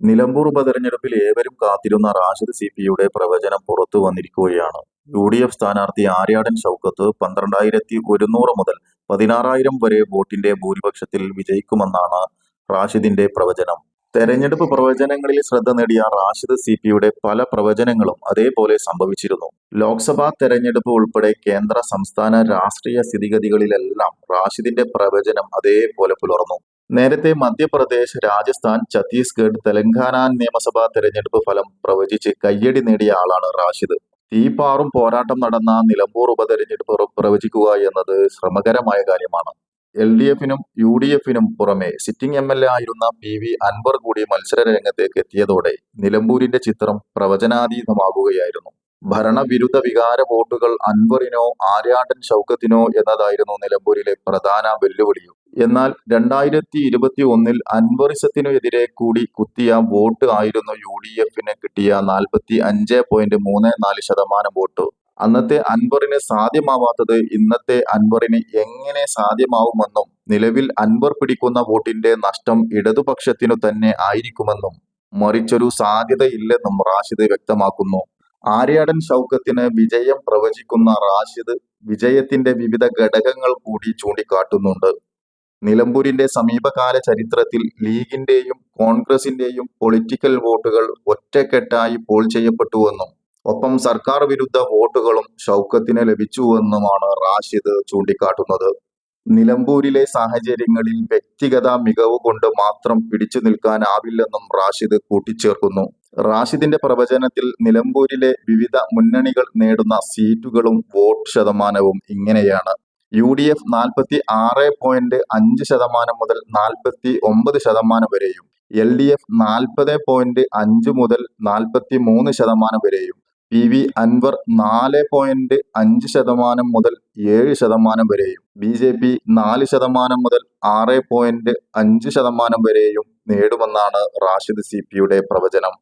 നിലമ്പൂർ ഉപതെരഞ്ഞെടുപ്പിൽ ഏവരും കാത്തിരുന്ന റാഷിദ് സി പിയുടെ പ്രവചനം പുറത്തു വന്നിരിക്കുകയാണ്. യു ഡി എഫ് സ്ഥാനാർത്ഥി ആര്യാടൻ ഷൗക്കത്ത് പന്ത്രണ്ടായിരത്തി ഒരുന്നൂറ് മുതൽ പതിനാറായിരം വരെ വോട്ടിന്റെ ഭൂരിപക്ഷത്തിൽ വിജയിക്കുമെന്നാണ് റാഷിദിന്റെ പ്രവചനം. തെരഞ്ഞെടുപ്പ് പ്രവചനങ്ങളിൽ ശ്രദ്ധ നേടിയ റാഷിദ് സി പിയുടെ പല പ്രവചനങ്ങളും അതേപോലെ സംഭവിച്ചിരുന്നു. ലോക്സഭാ തെരഞ്ഞെടുപ്പ് ഉൾപ്പെടെ കേന്ദ്ര സംസ്ഥാന രാഷ്ട്രീയ സ്ഥിതിഗതികളിലെല്ലാം റാഷിദിന്റെ പ്രവചനം അതേപോലെ പുലർന്നു. നേരത്തെ മധ്യപ്രദേശ് രാജസ്ഥാൻ ഛത്തീസ്ഗഡ് തെലങ്കാന നിയമസഭാ തെരഞ്ഞെടുപ്പ് ഫലം പ്രവചിച്ച് കയ്യടി നേടിയ ആളാണ് റാഷിദ്. തീപ്പാറും പോരാട്ടം നടന്ന നിലമ്പൂർ ഉപതെരഞ്ഞെടുപ്പ് പ്ര- പ്രവചിക്കുക എന്നത് ശ്രമകരമായ കാര്യമാണ്. എൽ ഡി എഫിനും യു ഡി എഫിനും പുറമെ സിറ്റിംഗ് എം എൽ എ ആയിരുന്ന പി വി അൻവർ കൂടി മത്സര രംഗത്തേക്ക് എത്തിയതോടെ നിലമ്പൂരിന്റെ ചിത്രം പ്രവചനാതീതമാകുകയായിരുന്നു. ഭരണവിരുദ്ധ വികാര വോട്ടുകൾ അൻവറിനോ ആര്യാടൻ ഷൗക്കത്തിനോ എന്നതായിരുന്നു നിലമ്പൂരിലെ പ്രധാന വെല്ലുവിളിയും. എന്നാൽ രണ്ടായിരത്തി ഇരുപത്തി ഒന്നിൽ അൻവറിസത്തിനു എതിരെ കൂടി കുത്തിയ വോട്ട് ആയിരുന്നു യു ഡി എഫിന് കിട്ടിയ നാൽപ്പത്തി അഞ്ച് പോയിന്റ് മൂന്ന് നാല് ശതമാനം വോട്ട്. അന്നത്തെ അൻവറിന് സാധ്യമാവാത്തത് ഇന്നത്തെ അൻവറിന് എങ്ങനെ സാധ്യമാവുമെന്നും നിലവിൽ അൻവർ പിടിക്കുന്ന വോട്ടിന്റെ നഷ്ടം ഇടതുപക്ഷത്തിനു തന്നെ ആയിരിക്കുമെന്നും മറിച്ചൊരു സാധ്യതയില്ലെന്നും റാഷിദ് വ്യക്തമാക്കുന്നു. ആര്യാടൻ ഷൗക്കത്തിന് വിജയം പ്രവചിക്കുന്ന റാഷിദ് വിജയത്തിന്റെ വിവിധ ഘടകങ്ങൾ കൂടി ചൂണ്ടിക്കാട്ടുന്നുണ്ട്. നിലമ്പൂരിന്റെ സമീപകാല ചരിത്രത്തിൽ ലീഗിന്റെയും കോൺഗ്രസിന്റെയും പൊളിറ്റിക്കൽ വോട്ടുകൾ ഒറ്റക്കെട്ടായി പോൾ ചെയ്യപ്പെട്ടുവെന്നും ഒപ്പം സർക്കാർ വിരുദ്ധ വോട്ടുകളും ഷൗക്കത്തിന് ലഭിച്ചുവെന്നുമാണ് റാഷിദ് ചൂണ്ടിക്കാട്ടുന്നത്. നിലമ്പൂരിലെ സാഹചര്യങ്ങളിൽ വ്യക്തിഗത മികവ് കൊണ്ട് മാത്രം പിടിച്ചു നിൽക്കാനാവില്ലെന്നും റാഷിദ് കൂട്ടിച്ചേർക്കുന്നു. റാഷിദിന്റെ പ്രവചനത്തിൽ നിലമ്പൂരിലെ വിവിധ മുന്നണികൾ നേടുന്ന സീറ്റുകളും വോട്ട് ശതമാനവും ഇങ്ങനെയാണ്. യു ഡി എഫ് നാൽപ്പത്തി ആറ് പോയിന്റ് അഞ്ച് ശതമാനം മുതൽ നാൽപ്പത്തി ഒമ്പത് ശതമാനം വരെയും എൽ ഡി എഫ് നാൽപ്പത് പോയിന്റ് അഞ്ച് മുതൽ നാൽപ്പത്തി മൂന്ന് ശതമാനം വരെയും പി വി അൻവർ നാല് പോയിന്റ് അഞ്ച് ശതമാനം മുതൽ ഏഴ് ശതമാനം വരെയും ബി ജെ പി നാല് ശതമാനം മുതൽ ആറ് പോയിന്റ് അഞ്ച് ശതമാനം വരെയും നേടുമെന്നാണ് റാഷിദ് സി പിയുടെ പ്രവചനം.